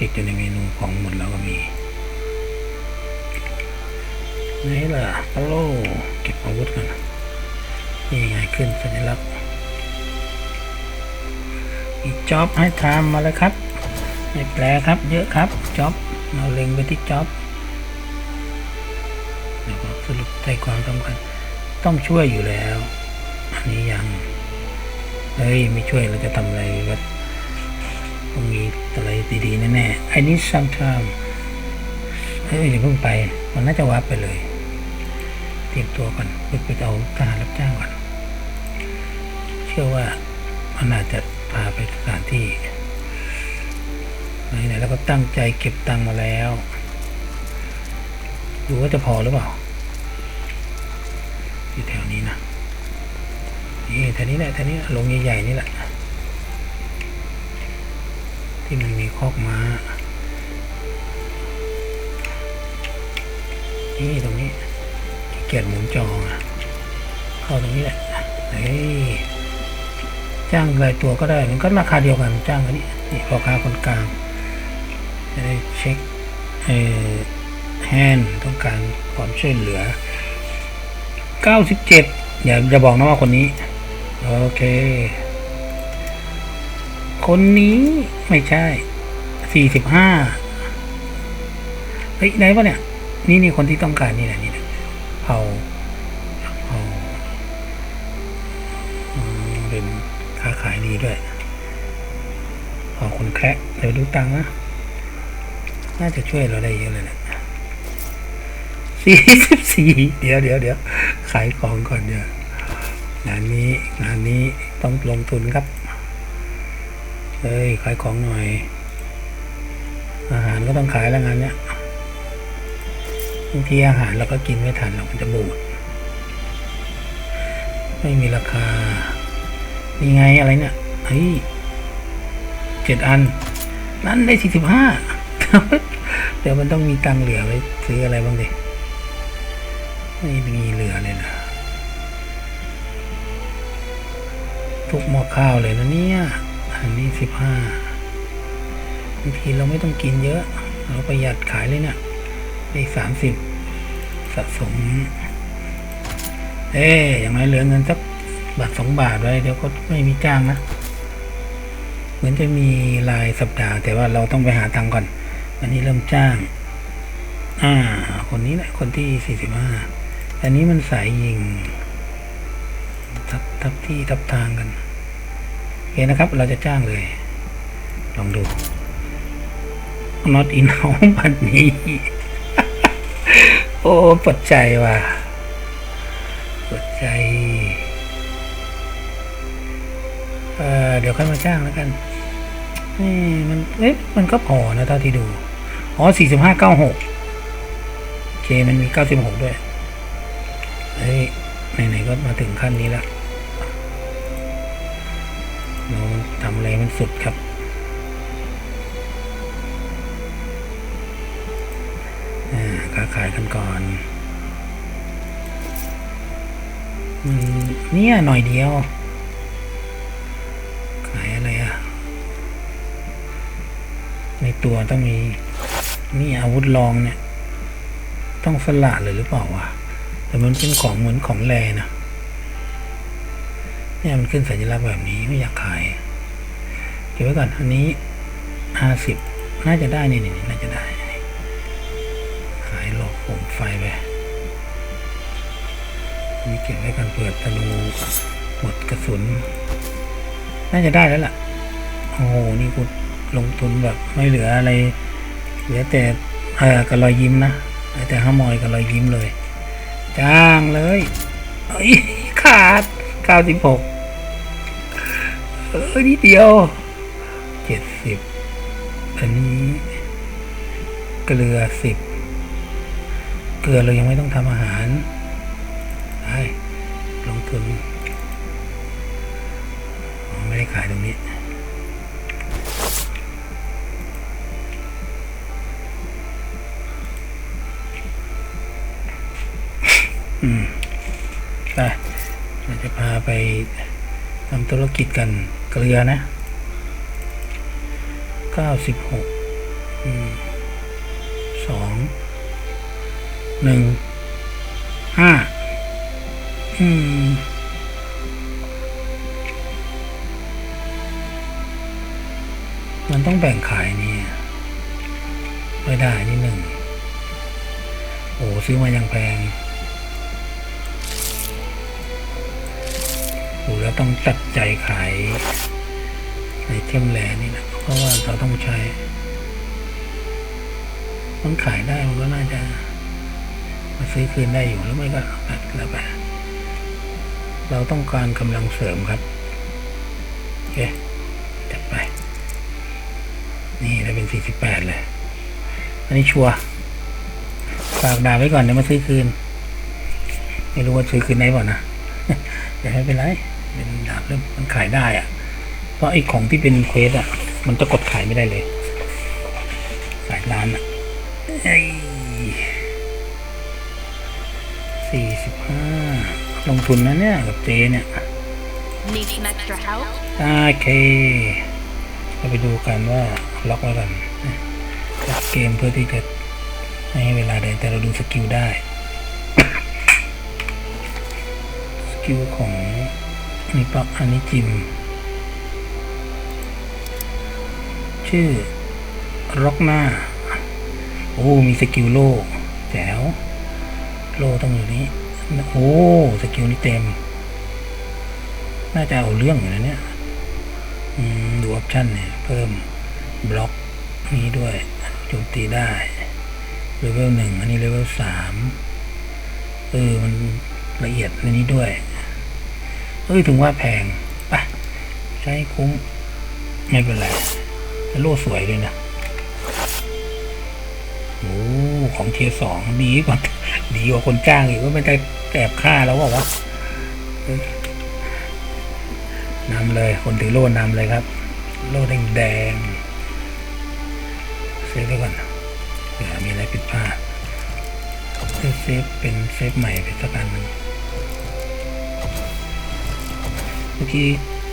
ติดอยู่ในเมนูของหมดแล้วก็มีนี่ล่ะฮัลโลเก็บอาวุธกันนี่ไงขึ้นสัญลักษณ์อีกจ็อบให้ทำมาเลยครับไม่แปลครับ เยอะครับจ็อบเราเล็งไปที่จ็อบแล้วก็สรุปใจความสำคัญต้องช่วยอยู่แล้ว อันนี้ยัง เฮ้ย ไม่ช่วยเราจะทำอะไรวะ ต้องมีอะไรดีๆแน่ๆไอ้นี้ sometime เฮ้ยอย่าเพิ่งไป มันน่าจะวับไปเลย เตรียมตัวก่อนไปไปเอาทหารรับจ้างก่อน เชื่อว่ามันอาจจะพาไปสถานที่ไหนๆแล้วก็ตั้งใจเก็บตังมาแล้ว ดูว่าจะพอหรือเปล่า อยู่แถวนี้นะนี่แถวนี้แหละแถวนี้ลงใหญ่ๆนี่แหละ ที่มันมีคอกม้า นี่ตรงนี้ขี้เกียจหมุนจอเข้าตรงนี้แหละเฮ้ยจ้างรายตัวก็ได้ มันก็ราคาเดียวกันจ้างกันนี่นี่พ่อค้าคนกลางจะได้เช็คเออแฮนต้องการความช่วยเหลือ 97 อย่าอย่าบอกนะว่าคนนี้ โอเค คนนี้ไม่ใช่45เฮ้ยไหนวะเนี่ย นี่นี่คนที่ต้องการนี่แหละนี่แหละเผาเผาเป็นค้าขายดีด้วยเผาคนแคระเดี๋ยวดูตังค์นะ น่าจะช่วยเราได้เยอะเลยแหละสี่สิบสี่เดี๋ยวเดี๋ยวเดี๋ยวขายของก่อนเดี๋ยวงานนี้งานนี้ต้องลงทุนครับ เฮ้ยขายของหน่อย อาหารก็ต้องขายแล้วงานเนี้ยบางทีอาหารเราก็กินไม่ทันหรอกมันจะบูด ไม่มีราคานี่ไงอะไรเนี่ยเฮ้ยเจ็ดอัน นั่นได้สี่สิบห้าเดี๋ยวมันต้องมีตังเหลือไว้ซื้ออะไรบ้างดิไม่มีเหลือเลยนะทุกหม้อข้าวเลยนะเนี่ย อันนี้สิบห้าบางทีเราไม่ต้องกินเยอะ เราประหยัดขายเลยเนี่ยได้สามสิบสะสม เอ๊ยอย่างไรเหลือเงินสักบาทสองบาทไว้ เดี๋ยวก็ไม่มีจ้างนะ เหมือนจะมีรายสัปดาห์แต่ว่าเราต้องไปหาตังค์ก่อนอันนี้เริ่มจ้าง อ่า คนนี้แหละ คนที่สี่สิบห้าอันนี้มันสายยิง ทับทับที่ทับทางกัน เคนะครับ เราจะจ้างเลย ลองดู not in ห้องบันนี้ โอ้ปวดใจว่ะปวดใจ เอ่อเดี๋ยวค่อยมาจ้างแล้วกันนี่มัน เอ๊ะ มันก็พอนะเท่าที่ดู อ๋อสี่สิบห้าเก้าหกโอเค มันมีเก้าสิบหกด้วย เฮ้ย ไหน ๆ ก็มาถึงขั้นนี้แล้ว เราทำอะไรมันสุดครับอ่าค้าขายกันก่อนเนี่ยหน่อยเดียว ขายอะไรอะในตัวต้องมี นี่อาวุธลองเนี่ย ต้องสละเลยหรือเปล่าวะแต่มันเป็นของเหมือนของแรนะ เนี่ยมันขึ้นสัญลักษณ์แบบนี้ไม่อยากขายเก็บไว้ก่อนอันนี้ห้าสิบน่าจะได้นี่นี่นี่น่าจะได้ขายหลอกผมไฟไปนนี้เก็บไว้กันเปิดธนูหมดกระสุน น่าจะได้แล้วล่ะ โอ้โห นี่กูลงทุนแบบไม่เหลืออะไร เหลือแต่เออกับรอยยิ้มนะแต่ห้ามอยกับรอยยิ้มเลย จ้างเลยเอ้ยขาดเก้าสิบหก เออนิดเดียวเจ็ดสิบอันนี้ เกลือสิบเกลือเรายังไม่ต้องทำอาหารไปลงทุนอ๋อไม่ได้ขายตรงนี้อืมไปเราจะพาไป ทำธุรกิจกันเกลือนะ 96อืมสองหนึ่งห้าอืมมันต้องแบ่งขายนี่ไม่ได้นี่หนึ่งโอ้ซื้อมายังแพง ต้องตัดใจขายไอเทมแลนี่นะเพราะว่าเราต้องใช้ มันขายได้มันก็น่าจะ มาซื้อคืนได้อยู่แล้วไม่ก็ตัดแล้วไปเราต้องการกำลังเสริมครับโอเคจัดไป นี่ได้เป็นสี่สิบแปดเลย อันนี้ชัวฝากดาไว้ก่อนเดี๋ยวมาซื้อคืน ไม่รู้ว่าซื้อคืนได้เปล่านะแต่ไม่เป็นไร เป็นดาบเริ่มมันขายได้อะเพราะไอ้ของที่เป็นเควสอะมันจะกดขายไม่ได้เลย สายร้านอะสี่สิบห้าลงทุนนะเนี่ยกับเจเนี่ย Need some extra help? โอเคเราไปดูกันว่าล็อกไว้กันล็อกเกมเพื่อที่จะไม่ให้เวลาเดินแต่เราดูสกิลได้ สกิลของอั มีปักอันนี้จิม ชื่อล็อกหน้า โอ้ มีสกิลโล่แจ๋วโล่ต้องอยู่นี้ โอ้ สกิลนี้เต็ม น่าจะเอาเรื่องอยู่นะเนี่ยดูออปชั่นเนี่ย เพิ่มบล็อกนี้ด้วยโจมตีได้เลเวลหนึ่งอันนี้เลเวลสามเออ มันละเอียดในนี้ด้วย เอ้ยถึงว่าแพงปะใช้คุ้ม ไม่เป็นไรแต่โล่สวยเลยนะโอ้ของเทียสองดีกว่าดีกว่าคนจ้างอีกว่าไม่ได้แอบฆ่าแล้วว่าวะนำเลยคนถือโล่นำเลยครับ โล่แดงแดงเซฟไว้ก่อนเผื่อมีอะไรผิดพลาดเซฟเป็นเซฟใหม่เป็นสักอันหนึ่ง เมื่อกี้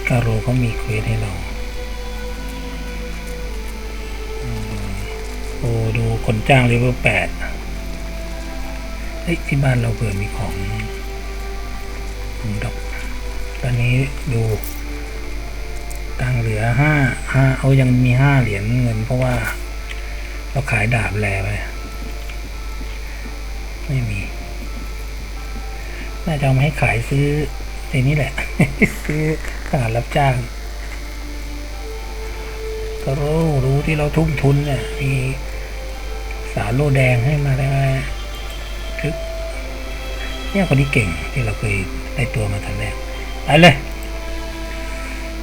การโรเขามีเควสให้เราโอ้ดูคนจ้างเลเวลแปดเฮ้ยที่บ้านเราเผื่อมีของดอก ตอนนี้ดูตังเหลือห้าห้าเอายังมีห้าเหรียญเงิน เพราะว่า เราขายดาบแลไปไม่มี น่าจะเอามาให้ขายซื้อ ในนี้แหละซื้อขนาดรับจ้าง ก็รู้รู้ที่เราทุ่มทุนเนี่ยมีสารโลแดงให้มาได้ไหมทึกเนี่ยคนนี้เก่งที่เราเคยได้ตัวมาทันแรกไปเลย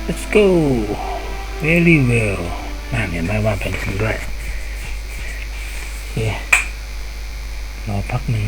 let's go very well น่าเห็นไหมว่าเป็นจริงด้วยโอเครอพักหนึ่ง